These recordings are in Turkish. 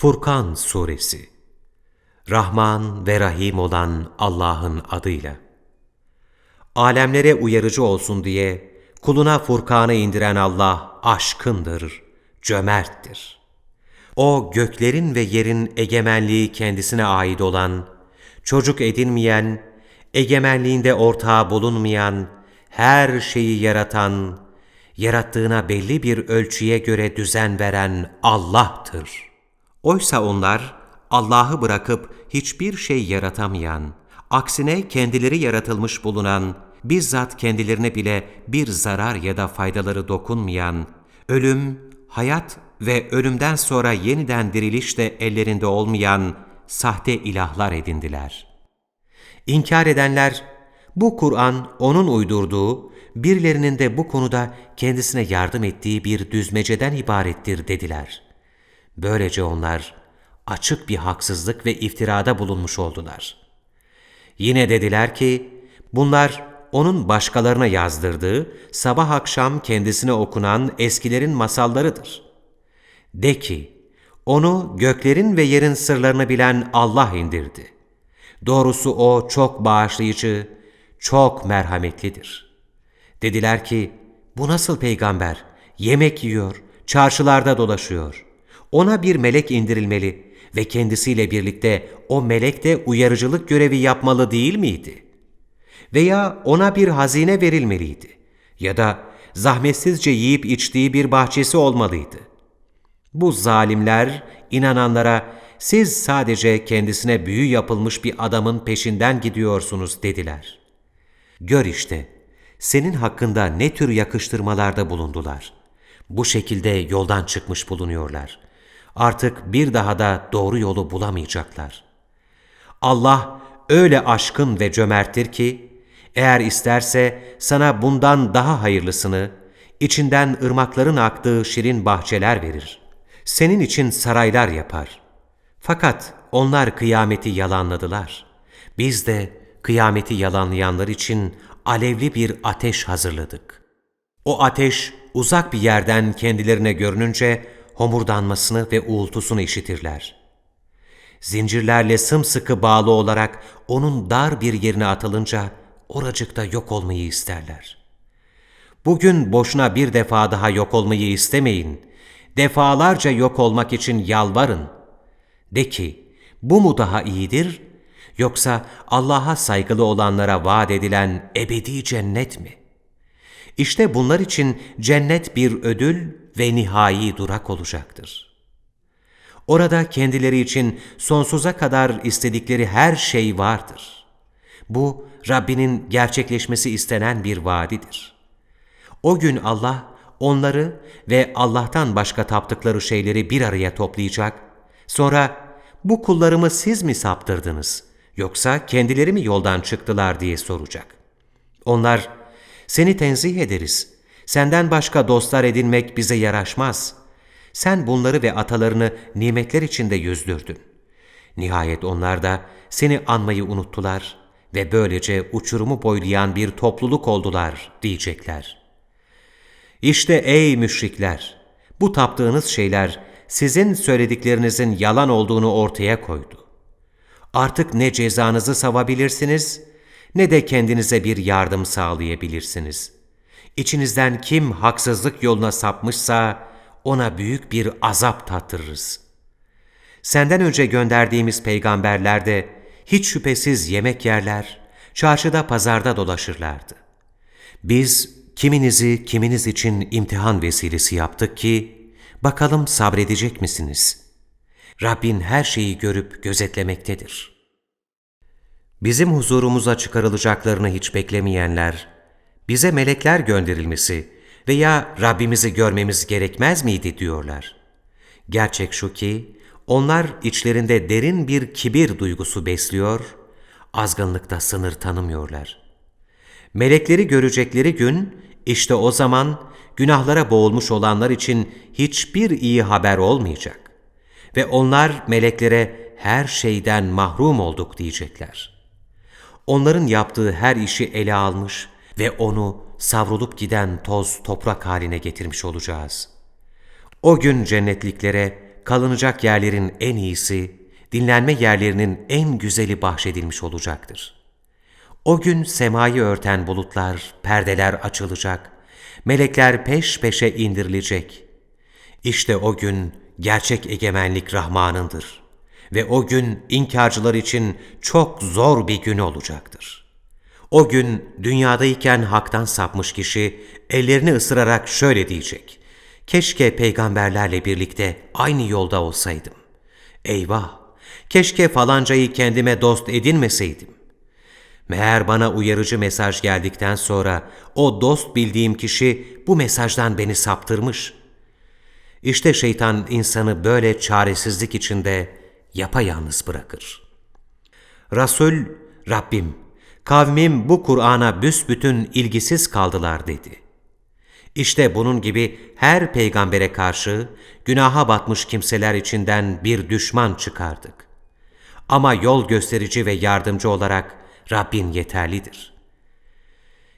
Furkan Suresi Rahman ve Rahim olan Allah'ın adıyla. Alemlere uyarıcı olsun diye kuluna Furkan'ı indiren Allah aşkındır, cömerttir. O göklerin ve yerin egemenliği kendisine ait olan, çocuk edinmeyen, egemenliğinde ortağı bulunmayan, her şeyi yaratan, yarattığına belli bir ölçüye göre düzen veren Allah'tır. Oysa onlar Allah'ı bırakıp hiçbir şey yaratamayan, aksine kendileri yaratılmış bulunan, bizzat kendilerine bile bir zarar ya da faydaları dokunmayan, ölüm, hayat ve ölümden sonra yeniden diriliş de ellerinde olmayan sahte ilahlar edindiler. İnkar edenler, bu Kur'an onun uydurduğu, birilerinin de bu konuda kendisine yardım ettiği bir düzmeceden ibarettir dediler. Böylece onlar açık bir haksızlık ve iftirada bulunmuş oldular. Yine dediler ki, bunlar onun başkalarına yazdırdığı, sabah akşam kendisine okunan eskilerin masallarıdır. De ki, onu göklerin ve yerin sırlarını bilen Allah indirdi. Doğrusu O çok bağışlayıcı, çok merhametlidir. Dediler ki, bu nasıl peygamber? Yemek yiyor, çarşılarda dolaşıyor. Ona bir melek indirilmeli ve kendisiyle birlikte o melek de uyarıcılık görevi yapmalı değil miydi? Veya ona bir hazine verilmeliydi ya da zahmetsizce yiyip içtiği bir bahçesi olmalıydı. Bu zalimler inananlara siz sadece kendisine büyü yapılmış bir adamın peşinden gidiyorsunuz dediler. Gör işte, senin hakkında ne tür yakıştırmalarda bulundular. Bu şekilde yoldan çıkmış bulunuyorlar. Artık bir daha da doğru yolu bulamayacaklar. Allah öyle aşkın ve cömerttir ki, eğer isterse sana bundan daha hayırlısını, içinden ırmakların aktığı şirin bahçeler verir. Senin için saraylar yapar. Fakat onlar kıyameti yalanladılar. Biz de kıyameti yalanlayanlar için alevli bir ateş hazırladık. O ateş uzak bir yerden kendilerine görününce homurdanmasını ve uğultusunu işitirler. Zincirlerle sımsıkı bağlı olarak onun dar bir yerine atılınca oracıkta yok olmayı isterler. Bugün boşuna bir defa daha yok olmayı istemeyin. Defalarca yok olmak için yalvarın. De ki, bu mu daha iyidir? Yoksa Allah'a saygılı olanlara vaat edilen ebedi cennet mi? İşte bunlar için cennet bir ödül ve nihai durak olacaktır. Orada kendileri için sonsuza kadar istedikleri her şey vardır. Bu Rabbinin gerçekleşmesi istenen bir vaadidir. O gün Allah onları ve Allah'tan başka taptıkları şeyleri bir araya toplayacak, sonra bu kullarımı siz mi saptırdınız yoksa kendileri mi yoldan çıktılar diye soracak. Onlar, seni tenzih ederiz, senden başka dostlar edinmek bize yaraşmaz. Sen bunları ve atalarını nimetler içinde yüzdürdün. Nihayet onlar da seni anmayı unuttular ve böylece uçurumu boylayan bir topluluk oldular diyecekler. İşte ey müşrikler! Bu taptığınız şeyler sizin söylediklerinizin yalan olduğunu ortaya koydu. Artık ne cezanızı savabilirsiniz, ne de kendinize bir yardım sağlayabilirsiniz. İçinizden kim haksızlık yoluna sapmışsa, ona büyük bir azap tattırırız. Senden önce gönderdiğimiz peygamberler de hiç şüphesiz yemek yerler, çarşıda pazarda dolaşırlardı. Biz kiminizi kiminiz için imtihan vesilesi yaptık ki, bakalım sabredecek misiniz? Rabbin her şeyi görüp gözetlemektedir. Bizim huzurumuza çıkarılacaklarını hiç beklemeyenler, bize melekler gönderilmesi veya Rabbimizi görmemiz gerekmez miydi diyorlar. Gerçek şu ki, onlar içlerinde derin bir kibir duygusu besliyor, azgınlıkta sınır tanımıyorlar. Melekleri görecekleri gün, işte o zaman günahlara boğulmuş olanlar için hiçbir iyi haber olmayacak. Ve onlar meleklere her şeyden mahrum olduk diyecekler. Onların yaptığı her işi ele almış ve onu savrulup giden toz toprak haline getirmiş olacağız. O gün cennetliklere kalınacak yerlerin en iyisi, dinlenme yerlerinin en güzeli bahşedilmiş olacaktır. O gün semayı örten bulutlar, perdeler açılacak, melekler peş peşe indirilecek. İşte o gün gerçek egemenlik Rahman'ındır ve o gün inkarcılar için çok zor bir gün olacaktır. O gün dünyadayken haktan sapmış kişi ellerini ısırarak şöyle diyecek. Keşke peygamberlerle birlikte aynı yolda olsaydım. Eyvah! Keşke falancayı kendime dost edinmeseydim. Meğer bana uyarıcı mesaj geldikten sonra o dost bildiğim kişi bu mesajdan beni saptırmış. İşte şeytan insanı böyle çaresizlik içinde yapayalnız bırakır. Resul, Rabbim, kavmim bu Kur'an'a büsbütün ilgisiz kaldılar dedi. İşte bunun gibi her peygambere karşı günaha batmış kimseler içinden bir düşman çıkardık. Ama yol gösterici ve yardımcı olarak Rabbin yeterlidir.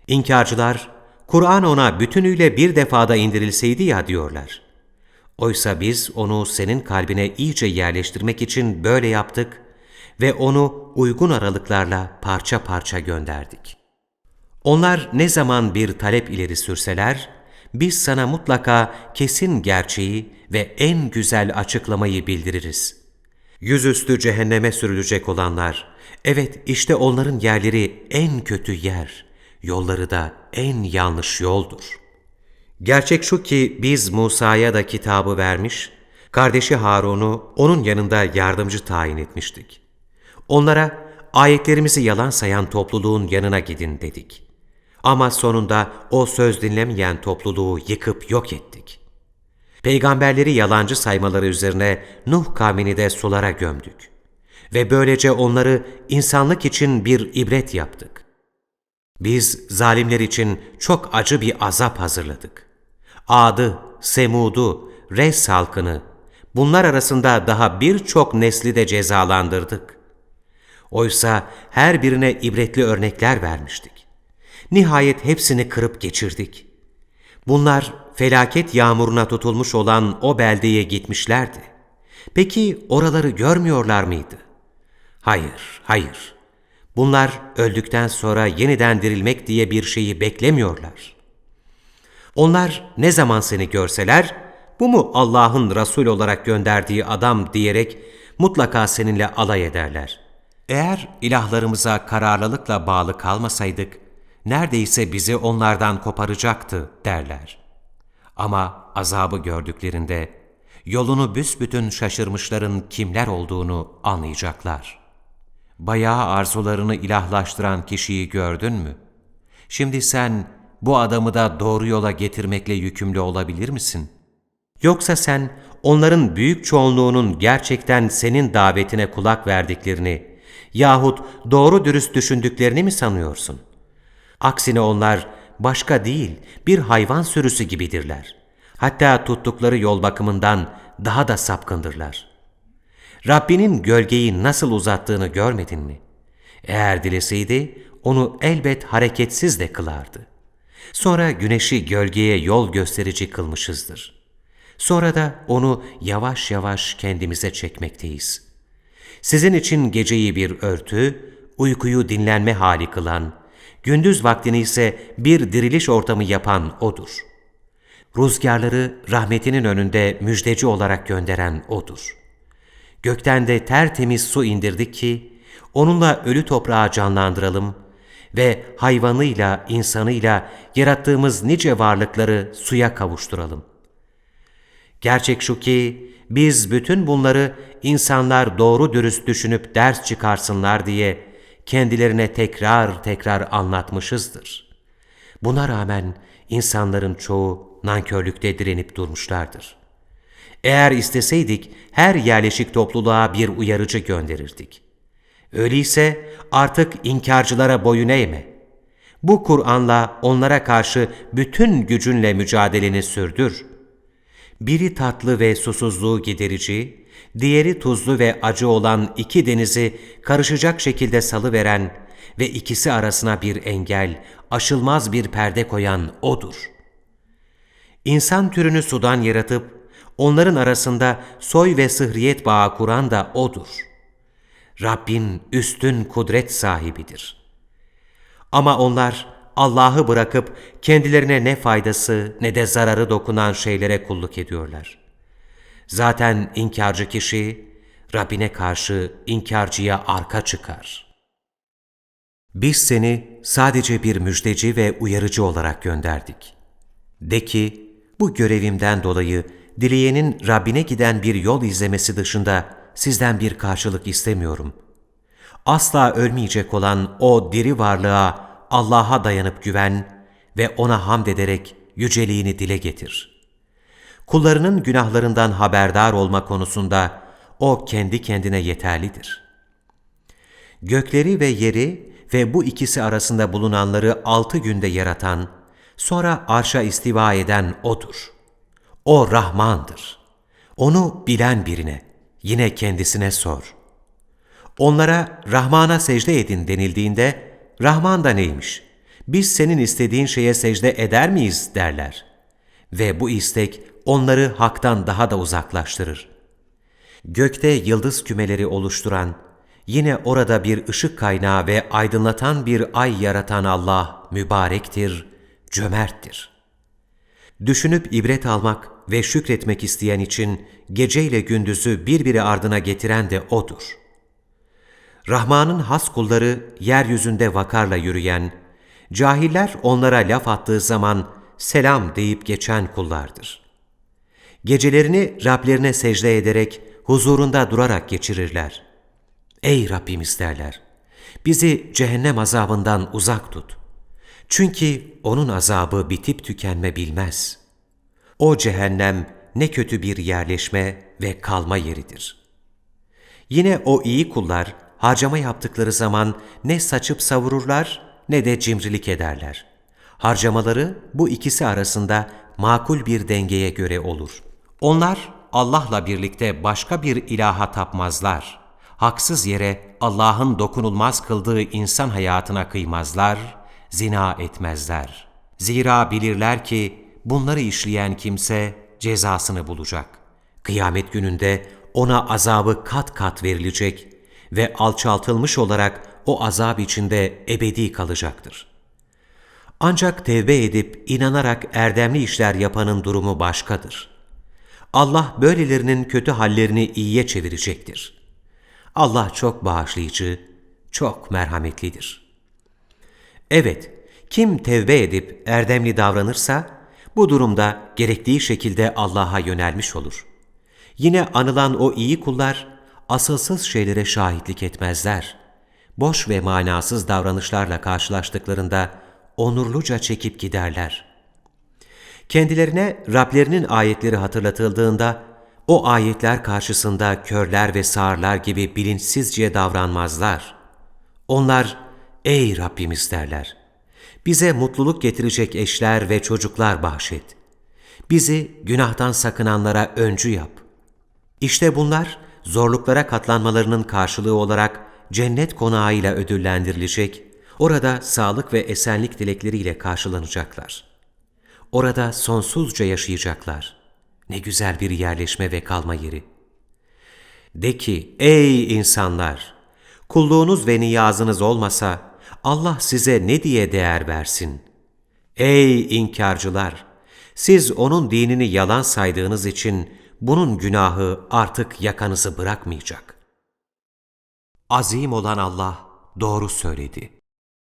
İnkarcılar, Kur'an ona bütünüyle bir defada indirilseydi ya diyorlar. Oysa biz onu senin kalbine iyice yerleştirmek için böyle yaptık ve onu uygun aralıklarla parça parça gönderdik. Onlar ne zaman bir talep ileri sürseler, biz sana mutlaka kesin gerçeği ve en güzel açıklamayı bildiririz. Yüzüstü cehenneme sürülecek olanlar, evet işte onların yerleri en kötü yer, yolları da en yanlış yoldur. Gerçek şu ki biz Musa'ya da kitabı vermiş, kardeşi Harun'u onun yanında yardımcı tayin etmiştik. Onlara ayetlerimizi yalan sayan topluluğun yanına gidin dedik. Ama sonunda o söz dinlemeyen topluluğu yıkıp yok ettik. Peygamberleri yalancı saymaları üzerine Nuh kavmini de sulara gömdük. Ve böylece onları insanlık için bir ibret yaptık. Biz zalimler için çok acı bir azap hazırladık. Ad'ı, Semud'u, Res halkını, bunlar arasında daha birçok nesli de cezalandırdık. Oysa her birine ibretli örnekler vermiştik. Nihayet hepsini kırıp geçirdik. Bunlar felaket yağmuruna tutulmuş olan o beldeye gitmişlerdi. Peki oraları görmüyorlar mıydı? Hayır, hayır. Bunlar öldükten sonra yeniden dirilmek diye bir şeyi beklemiyorlar. Onlar ne zaman seni görseler, bu mu Allah'ın Resul olarak gönderdiği adam diyerek mutlaka seninle alay ederler. Eğer ilahlarımıza kararlılıkla bağlı kalmasaydık, neredeyse bizi onlardan koparacaktı derler. Ama azabı gördüklerinde yolunu büsbütün şaşırmışların kimler olduğunu anlayacaklar. Bayağı arzularını ilahlaştıran kişiyi gördün mü? Şimdi sen bu adamı da doğru yola getirmekle yükümlü olabilir misin? Yoksa sen onların büyük çoğunluğunun gerçekten senin davetine kulak verdiklerini yahut doğru dürüst düşündüklerini mi sanıyorsun? Aksine onlar başka değil bir hayvan sürüsü gibidirler. Hatta tuttukları yol bakımından daha da sapkındırlar. Rabbinin gölgeyi nasıl uzattığını görmedin mi? Eğer dileseydi onu elbet hareketsiz de kılardı. Sonra güneşi gölgeye yol gösterici kılmışızdır. Sonra da onu yavaş yavaş kendimize çekmekteyiz. Sizin için geceyi bir örtü, uykuyu dinlenme hali kılan, gündüz vaktini ise bir diriliş ortamı yapan O'dur. Rüzgarları rahmetinin önünde müjdeci olarak gönderen O'dur. Gökten de tertemiz su indirdik ki, onunla ölü toprağı canlandıralım ve hayvanıyla, insanıyla yarattığımız nice varlıkları suya kavuşturalım. Gerçek şu ki, biz bütün bunları insanlar doğru dürüst düşünüp ders çıkarsınlar diye kendilerine tekrar tekrar anlatmışızdır. Buna rağmen insanların çoğu nankörlükte direnip durmuşlardır. Eğer isteseydik her yerleşik topluluğa bir uyarıcı gönderirdik. Öyleyse artık inkarcılara boyun eğme. Bu Kur'an'la onlara karşı bütün gücünle mücadeleni sürdür. Biri tatlı ve susuzluğu giderici, diğeri tuzlu ve acı olan iki denizi karışacak şekilde salıveren ve ikisi arasına bir engel, aşılmaz bir perde koyan O'dur. İnsan türünü sudan yaratıp, onların arasında soy ve sıhriyet bağı kuran da O'dur. Rabbin üstün kudret sahibidir. Ama onlar Allah'ı bırakıp kendilerine ne faydası ne de zararı dokunan şeylere kulluk ediyorlar. Zaten inkarcı kişi Rabbine karşı inkarcıya arka çıkar. Biz seni sadece bir müjdeci ve uyarıcı olarak gönderdik. De ki, bu görevimden dolayı dileyenin Rabbine giden bir yol izlemesi dışında sizden bir karşılık istemiyorum. Asla ölmeyecek olan o diri varlığa Allah'a dayanıp güven ve O'na hamd ederek yüceliğini dile getir. Kullarının günahlarından haberdar olma konusunda O kendi kendine yeterlidir. Gökleri ve yeri ve bu ikisi arasında bulunanları altı günde yaratan, sonra arşa istiva eden O'dur. O Rahmandır. Onu bilen birine, yine kendisine sor. Onlara Rahman'a secde edin denildiğinde, Rahman da neymiş? Biz senin istediğin şeye secde eder miyiz derler. Ve bu istek onları haktan daha da uzaklaştırır. Gökte yıldız kümeleri oluşturan, yine orada bir ışık kaynağı ve aydınlatan bir ay yaratan Allah mübarektir, cömerttir. Düşünüp ibret almak ve şükretmek isteyen için geceyle gündüzü birbiri ardına getiren de O'dur. Rahman'ın has kulları yeryüzünde vakarla yürüyen, cahiller onlara laf attığı zaman selam deyip geçen kullardır. Gecelerini Rablerine secde ederek huzurunda durarak geçirirler. Ey Rabbimiz derler, bizi cehennem azabından uzak tut. Çünkü onun azabı bitip tükenme bilmez. O cehennem ne kötü bir yerleşme ve kalma yeridir. Yine o iyi kullar harcama yaptıkları zaman ne saçıp savururlar ne de cimrilik ederler. Harcamaları bu ikisi arasında makul bir dengeye göre olur. Onlar Allah'la birlikte başka bir ilaha tapmazlar. Haksız yere Allah'ın dokunulmaz kıldığı insan hayatına kıymazlar, zina etmezler. Zira bilirler ki bunları işleyen kimse cezasını bulacak. Kıyamet gününde ona azabı kat kat verilecek ve alçaltılmış olarak o azap içinde ebedi kalacaktır. Ancak tevbe edip inanarak erdemli işler yapanın durumu başkadır. Allah böylelerinin kötü hallerini iyiye çevirecektir. Allah çok bağışlayıcı, çok merhametlidir. Evet, kim tevbe edip erdemli davranırsa, bu durumda gerektiği şekilde Allah'a yönelmiş olur. Yine anılan o iyi kullar, asılsız şeylere şahitlik etmezler. Boş ve manasız davranışlarla karşılaştıklarında onurluca çekip giderler. Kendilerine Rablerinin ayetleri hatırlatıldığında, o ayetler karşısında körler ve sağırlar gibi bilinçsizce davranmazlar. Onlar, ey Rabbimiz derler, bize mutluluk getirecek eşler ve çocuklar bahşet. Bizi günahtan sakınanlara öncü yap. İşte bunlar, zorluklara katlanmalarının karşılığı olarak cennet konağıyla ödüllendirilecek, orada sağlık ve esenlik dilekleriyle karşılanacaklar. Orada sonsuzca yaşayacaklar. Ne güzel bir yerleşme ve kalma yeri. De ki, ey insanlar! Kulluğunuz ve niyazınız olmasa, Allah size ne diye değer versin? Ey inkarcılar! Siz O'nun dinini yalan saydığınız için, bunun günahı artık yakanızı bırakmayacak. Azim olan Allah doğru söyledi.